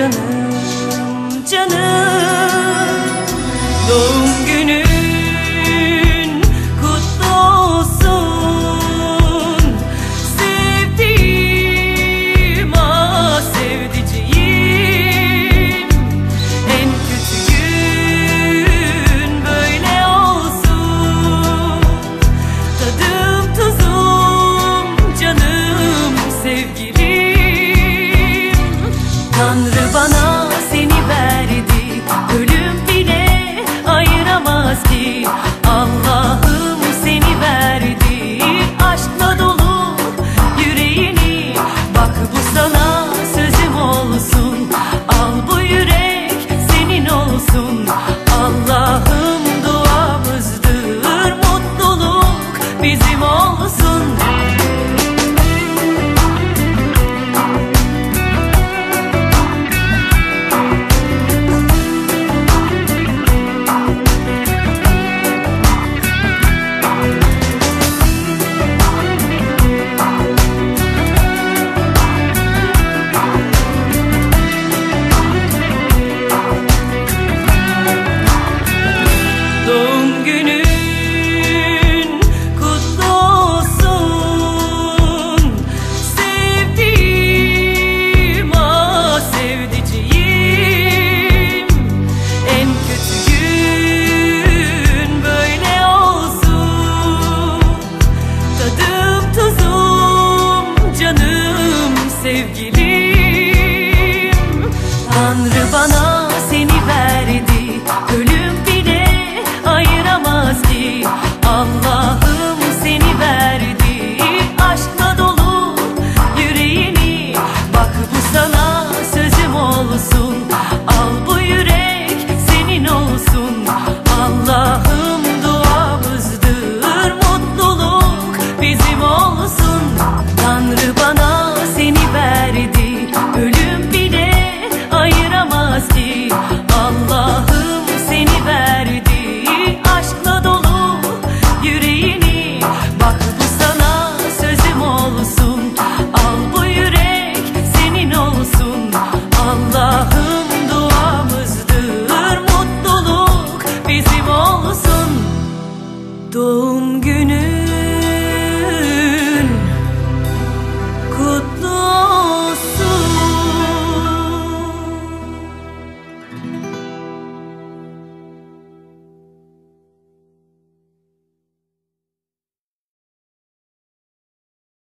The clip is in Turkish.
canım canım Doğum olsun. Allah'ım duamızdır Mutluluk bizim olsun. sevgilim. Tanrı bana Allah'ım